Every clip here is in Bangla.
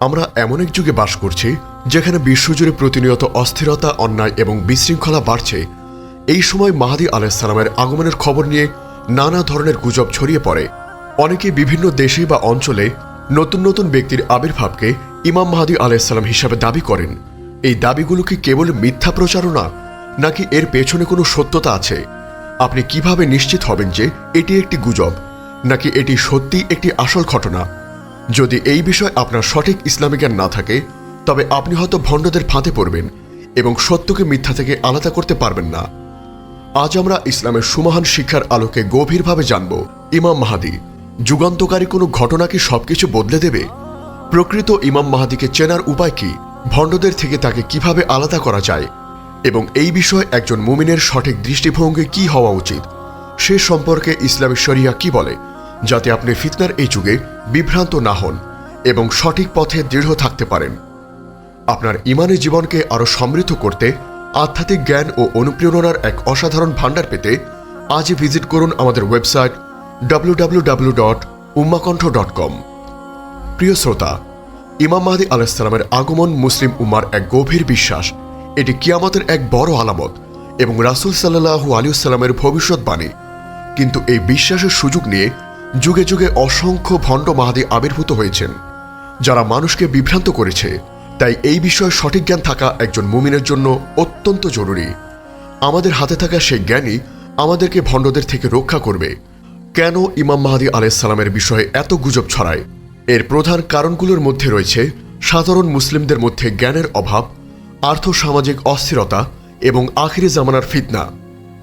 আমরা এমন এক যুগে বাস করছি, যেখানে বিশ্বজুড়ে প্রতিনিয়ত অস্থিরতা, অন্যায় এবং বিশৃঙ্খলা বাড়ছে। এই সময় মাহাদি আলাইসালামের আগমনের খবর নিয়ে নানা ধরনের গুজব ছড়িয়ে পড়ে। অনেকে বিভিন্ন দেশে বা অঞ্চলে নতুন নতুন ব্যক্তির আবির্ভাবকে ইমাম মাহাদি আলাইসাল্লাম হিসাবে দাবি করেন। এই দাবিগুলো কি কেবল মিথ্যা প্রচারণা নাকি এর পেছনে কোনো সত্যতা আছে? আপনি কীভাবে নিশ্চিত হবেন যে এটি একটি গুজব, নাকি এটি সত্যি একটি আসল ঘটনা? যদি এই বিষয়ে আপনার সঠিক ইসলামী জ্ঞান না থাকে, তবে আপনি হয়তো ভণ্ডদের ফাঁদে পড়বেন এবং সত্যকে মিথ্যা থেকে আলাদা করতে পারবেন না। আজ আমরা ইসলামের সুমহান শিক্ষার আলোকে গভীরভাবে জানব, ইমাম মাহাদি, যুগান্তকারী কোনো ঘটনা কি সবকিছু বদলে দেবে? প্রকৃত ইমাম মাহাদিকে চেনার উপায় কি? ভণ্ডদের থেকে তাকে কীভাবে আলাদা করা যায়? এবং এই বিষয়ে একজন মুমিনের সঠিক দৃষ্টিভঙ্গি কি হওয়া উচিত? সে সম্পর্কে ইসলামী শরিয়া কি বলে? যাতে আপনি ফিতনার এই যুগে বিভ্রান্ত না হন এবং সঠিক পথে দৃঢ় থাকতে পারেন। আপনার ইমানের জীবনকে আরও সমৃদ্ধ করতে আধ্যাত্মিক জ্ঞান ও অনুপ্রেরণার এক অসাধারণ ভাণ্ডার পেতে আজই ভিজিট করুন আমাদের website W dot dot com প্রিয় শ্রোতা, ইমাম মাহাদি আলাইসালামের আগমন মুসলিম উম্মার এক গভীর বিশ্বাস। এটি কিয়ামতের এক বড় আলামত এবং রাসুল সাল্লাহু আলিউসাল্লামের ভবিষ্যৎবাণী। কিন্তু এই বিশ্বাসের সুযোগ নিয়ে যুগে যুগে অসংখ্য ভণ্ড মাহাদি আবির্ভূত হয়েছেন, যারা মানুষকে বিভ্রান্ত করেছে। তাই এই বিষয়ে সঠিক জ্ঞান থাকা একজন মুমিনের জন্য অত্যন্ত জরুরি। আমাদের হাতে থাকা সেই জ্ঞানই আমাদেরকে ভণ্ডদের থেকে রক্ষা করবে। কেন ইমাম মাহাদি আলাইসাল্লামের বিষয়ে এত গুজব ছড়ায়? এর প্রধান কারণগুলোর মধ্যে রয়েছে সাধারণ মুসলিমদের মধ্যে জ্ঞানের অভাব, আর্থসামাজিক অস্থিরতা এবং আখিরি জামানার ফিতনা।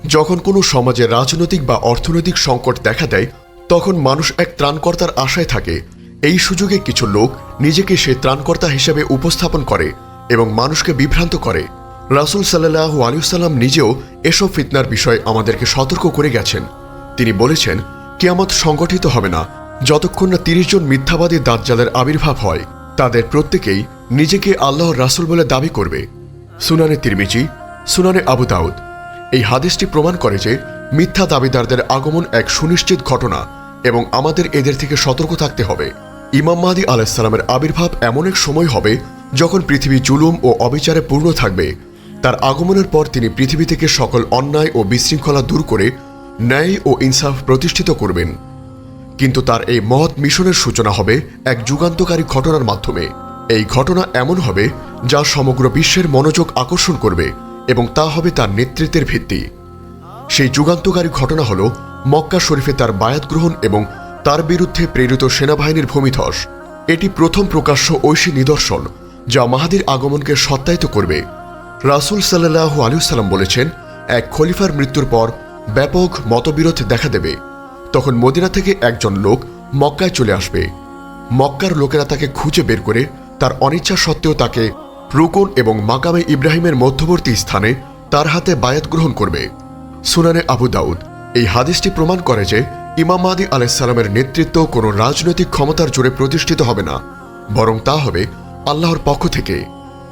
যখন কোনো সমাজে রাজনৈতিক বা অর্থনৈতিক সংকট দেখা দেয় তখন মানুষ এক ত্রাণকর্তার আশায় থাকে। এই সুযোগে কিছু লোক নিজেকে সে ত্রাণকর্তা হিসেবে উপস্থাপন করে এবং মানুষকে বিভ্রান্ত করে। রাসুল সাল্লাহ আলিউসাল্লাম নিজেও এসব ফিতনার বিষয়ে আমাদেরকে সতর্ক করে গেছেন। তিনি বলেছেন, কিয়ামত সংগঠিত হবে না। যতক্ষণ না তিরিশ জন মিথ্যাবাদী দাজ্জালের আবির্ভাব হয়, তাদের প্রত্যেকেই নিজেকে আল্লাহর রাসুল বলে দাবি করবে। সুনানে তিরমিজি, সুনানে আবু দাউদ। এই হাদিসটি প্রমাণ করে যে মিথ্যা দাবিদারদের আগমন এক সুনিশ্চিত ঘটনা। এবং আমাদের এদের থেকে সতর্ক থাকতে হবে। ইমাম মাহাদি আলাইসালামের আবির্ভাব এমন এক সময় হবে যখন পৃথিবী জুলুম ও অবিচারে পূর্ণ থাকবে। তার আগমনের পর তিনি পৃথিবী থেকে সকল অন্যায় ও বিশৃঙ্খলা দূর করে ন্যায় ও ইনসাফ প্রতিষ্ঠিত করবেন। কিন্তু তার এই মহৎ মিশনের সূচনা হবে এক যুগান্তকারী ঘটনার মাধ্যমে। এই ঘটনা এমন হবে যা সমগ্র বিশ্বের মনোযোগ আকর্ষণ করবে এবং তা হবে তার নেতৃত্বের ভিত্তি। সেই যুগান্তকারী ঘটনা হল মক্কা শরীফে তার বায়াত গ্রহণ এবং তার বিরুদ্ধে প্রেরিত সেনাবাহিনীর ভূমিধস। এটি প্রথম প্রকাশ্য ঐশী নিদর্শন, যা মাহাদির আগমনকে সত্যায়িত করবে। রাসুল সাল্লাহ আলিউসাল্লাম বলেছেন, এক খলিফার মৃত্যুর পর ব্যাপক মতবিরোধ দেখা দেবে। তখন মদিনা থেকে একজন লোক মক্কায় চলে আসবে। মক্কার লোকেরা তাকে খুঁজে বের করে তার অনিচ্ছা সত্ত্বেও তাকে রুকন এবং মাকামে ইব্রাহিমের মধ্যবর্তী স্থানে তার হাতে বায়াত গ্রহণ করবে। সুনানে আবু দাউদ এই হাদিসটি প্রমাণ করে যে ইমাম মাদি আলাইসাল্লামের নেতৃত্ব কোনো রাজনৈতিক ক্ষমতার জোরে প্রতিষ্ঠিত হবে না, বরং তা হবে আল্লাহর পক্ষ থেকে।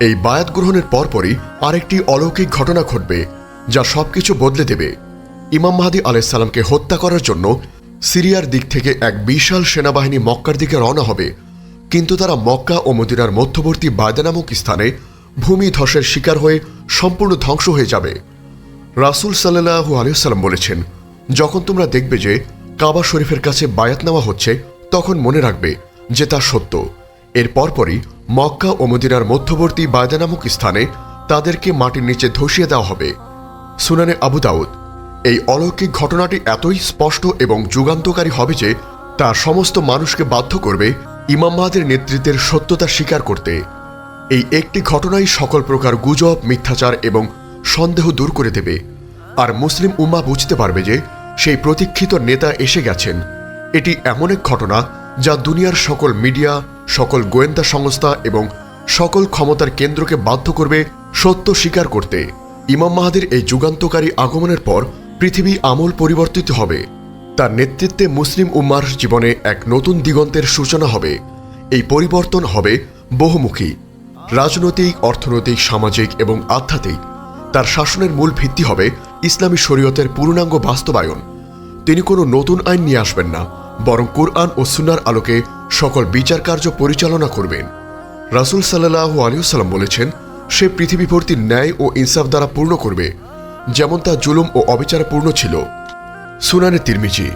এই বায়াত গ্রহণের পরপরই আরেকটি অলৌকিক ঘটনা ঘটবে, যা সবকিছু বদলে দেবে। ইমাম মাহাদি আলাইসাল্লামকে হত্যা করার জন্য সিরিয়ার দিক থেকে এক বিশাল সেনাবাহিনী মক্কার দিকে রওনা হবে, কিন্তু তারা মক্কা ও মদিনার মধ্যবর্তী বায়দা নামক স্থানে ভূমি ধসের শিকার হয়ে সম্পূর্ণ ধ্বংস হয়ে যাবে। রাসুল সাল্লাহু আলিয়াল্লাম বলেছেন যখন তোমরা দেখবে যে কাবা শরীফের কাছে বায়াত নেওয়া হচ্ছে, তখন মনে রাখবে যে তা সত্য। এর পরপরই মক্কা ও মদিনার মধ্যবর্তী বায়দা নামক স্থানে তাদেরকে মাটির নিচে ধসিয়ে দেওয়া হবে। সুনানে আবু দাউদ, এই অলৌকিক ঘটনাটি এতই স্পষ্ট এবং যুগান্তকারী হবে যে তা সমস্ত মানুষকে বাধ্য করবে ইমাম মাহাদের নেতৃত্বের সত্যতা স্বীকার করতে। এই একটি ঘটনাই সকল প্রকার গুজব, মিথ্যাচার এবং সন্দেহ দূর করে দেবে। আর মুসলিম উম্মা বুঝতে পারবে যে সেই প্রতীক্ষিত নেতা এসে গেছেন। এটি এমন এক ঘটনা যা দুনিয়ার সকল মিডিয়া, সকল গোয়েন্দা সংস্থা এবং সকল ক্ষমতার কেন্দ্রকে বাধ্য করবে সত্য স্বীকার করতে। ইমাম মাহাদের এই যুগান্তকারী আগমনের পর পৃথিবী আমূল পরিবর্তিত হবে। তার নেতৃত্বে মুসলিম উম্মার জীবনে এক নতুন দিগন্তের সূচনা হবে। এই পরিবর্তন হবে বহুমুখী। রাজনৈতিক, অর্থনৈতিক, সামাজিক এবং আধ্যাত্মিক। তার শাসনের মূল ভিত্তি হবে ইসলামী শরীয়তের পূর্ণাঙ্গ বাস্তবায়ন। তিনি কোনো নতুন আইন নিয়ে আসবেন না, বরং কোরআন ও সুনার আলোকে সকল বিচার কার্য পরিচালনা করবেন। রাসুল সাল্লাহু আলিয়াল্লাম বলেছেন, সে পৃথিবীভর্তি ন্যায় ও ইনসাফ দ্বারা পূর্ণ করবে, যেমন তা জুলুম ও অবিচারে পূর্ণ ছিল। সুনানে তিরমিজি,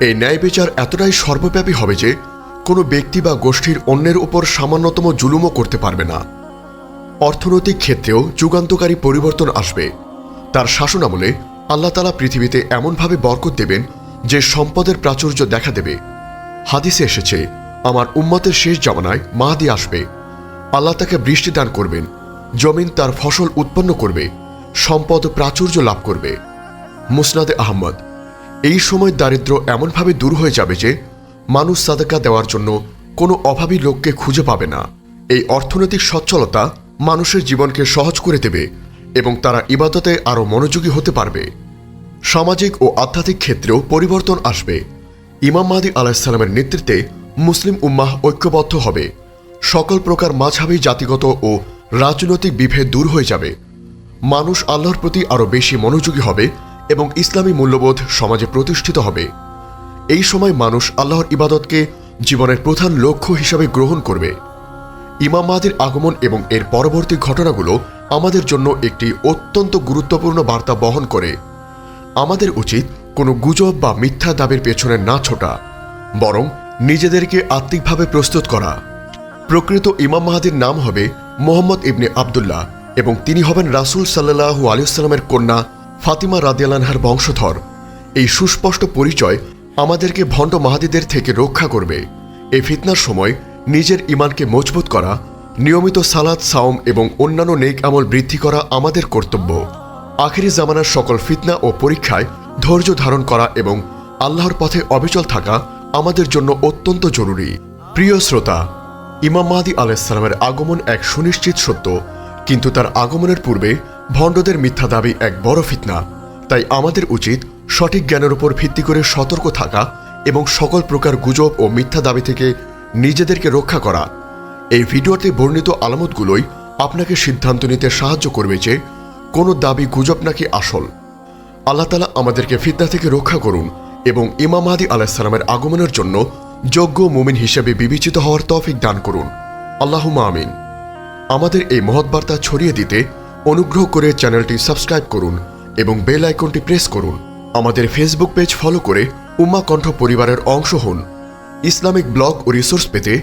এই ন্যায় বিচার এতটাই সর্বব্যাপী হবে যে, কোনো ব্যক্তি বা গোষ্ঠীর অন্যের উপর সামান্যতম জুলুমও করতে পারবে না। অর্থনৈতিক ক্ষেত্রেও যুগান্তকারী পরিবর্তন আসবে। তার শাসনামলে আল্লাহ তালা পৃথিবীতে এমনভাবে বরকত দেবেন যে সম্পদের প্রাচুর্য দেখা দেবে। হাদিসে এসেছে, আমার উম্মতের শেষ জামানায় মাহাদি আসবে। আল্লাহ তাকে বৃষ্টি দান করবেন, জমিন তার ফসল উৎপন্ন করবে, সম্পদ প্রাচুর্য লাভ করবে। মুসনাদে আহমদ, এই সময় দারিদ্র্য এমনভাবে দূর হয়ে যাবে যে মানুষ সাদাকা দেওয়ার জন্য কোনো অভাবী লোককে খুঁজে পাবে না। এই অর্থনৈতিক সচ্ছলতা মানুষের জীবনকে সহজ করে দেবে। এবং তারা ইবাদতে আরও মনোযোগী হতে পারবে। সামাজিক ও আধ্যাত্মিক ক্ষেত্রেও পরিবর্তন আসবে। ইমাম মাহাদি আলাহিসাল্লামের নেতৃত্বে মুসলিম উম্মাহ ঐক্যবদ্ধ হবে। সকল প্রকার মাঝাবি জাতিগত ও রাজনৈতিক বিভেদ দূর হয়ে যাবে। মানুষ আল্লাহর প্রতি আরও বেশি মনোযোগী হবে এবং ইসলামী মূল্যবোধ সমাজে প্রতিষ্ঠিত হবে। এই সময় মানুষ আল্লাহর ইবাদতকে জীবনের প্রধান লক্ষ্য হিসাবে গ্রহণ করবে। ইমাম মাহাদির আগমন এবং এর পরবর্তী ঘটনাগুলো আমাদের জন্য একটি অত্যন্ত গুরুত্বপূর্ণ বার্তা বহন করে। আমাদের উচিত কোনো গুজব বা মিথ্যা দাবির পেছনে না ছোটা, বরং নিজেদেরকে আত্মিকভাবে প্রস্তুত করা। প্রকৃত ইমাম মাহাদির নাম হবে মোহাম্মদ ইবনে আবদুল্লাহ এবং তিনি হবেন রাসূল সাল্লাহু আলিয়াল্লামের কন্যা ফাতিমা রাদিয়ালানহার বংশধর। এই সুস্পষ্ট পরিচয় আমাদেরকে ভণ্ড মাহাদিদের থেকে রক্ষা করবে। এই ফিতনার সময় নিজের ইমানকে মজবুত করা, নিয়মিত সালাদ সাওম এবং অন্যান্য নেক আমল বৃদ্ধি করা আমাদের কর্তব্য। আখেরি জামানার সকল ফিতনা ও পরীক্ষায় ধৈর্য ধারণ করা এবং আল্লাহর পথে অবিচল থাকা আমাদের জন্য অত্যন্ত জরুরি। প্রিয় শ্রোতা, ইমাম মাহাদি আলাইসালামের আগমন এক সুনিশ্চিত সত্য, কিন্তু তার আগমনের পূর্বে ভণ্ডদের মিথ্যা দাবি এক বড় ফিতনা। তাই আমাদের উচিত সঠিক জ্ঞানের উপর ভিত্তি করে সতর্ক থাকা এবং সকল প্রকার গুজব ও মিথ্যা দাবি থেকে নিজেদেরকে রক্ষা করা। এই ভিডিওতে বর্ণিত আলামতগুলোই আপনাকে সিদ্ধান্ত নিতে সাহায্য করবে যে কোনো দাবি গুজব নাকি আসল। আল্লাহ তালা আমাদেরকে ফিতনা থেকে রক্ষা করুন এবং ইমাম আদি আলাহিসাল্লামের আগমনের জন্য যোগ্য মুমিন হিসেবে বিবেচিত হওয়ার তৌফিক দান করুন। আল্লাহুমা আমিন। আমাদের এই মহৎ বার্তা ছড়িয়ে দিতে অনুগ্রহ করে চ্যানেলটি সাবস্ক্রাইব করুন এবং বেল আইকনটি প্রেস করুন। আমাদের ফেসবুক পেজ ফলো করে উম্মা কণ্ঠ পরিবারের অংশ হন। ইসলামিক ব্লগ ও রিসোর্স পেতে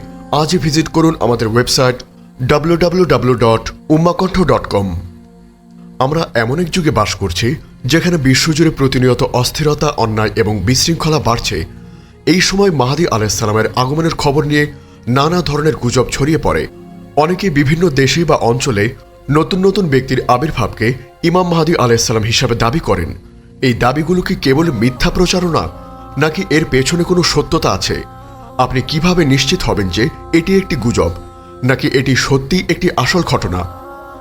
আজই ভিজিট করুন আমাদের ওয়েবসাইট www.ummakantho.com আমরা এমন এক যুগে বাস করছি, যেখানে বিশ্বজুড়ে প্রতিনিয়ত অস্থিরতা, অন্যায় এবং বিশৃঙ্খলা বাড়ছে। এই সময় মাহাদি আলাইসালামের আগমনের খবর নিয়ে নানা ধরনের গুজব ছড়িয়ে পড়ে। অনেকে বিভিন্ন দেশে বা অঞ্চলে নতুন নতুন ব্যক্তির আবির্ভাবকে ইমাম মাহাদি আলাইসাল্লাম হিসাবে দাবি করেন। এই দাবিগুলো কি কেবল মিথ্যা প্রচারণা নাকি এর পেছনে কোনো সত্যতা আছে? আপনি কীভাবে নিশ্চিত হবেন যে এটি একটি গুজব, নাকি এটি সত্যি একটি আসল ঘটনা?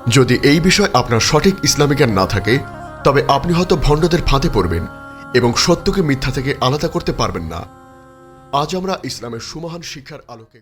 যদি এই বিষয় আপনার সঠিক ইসলামী জ্ঞান না থাকে, তবে আপনি হয়তো ভণ্ডদের ফাঁদে পড়বেন এবং সত্যকে মিথ্যা থেকে আলাদা করতে পারবেন না। আজ আমরা ইসলামের সুমহান শিক্ষার আলোকে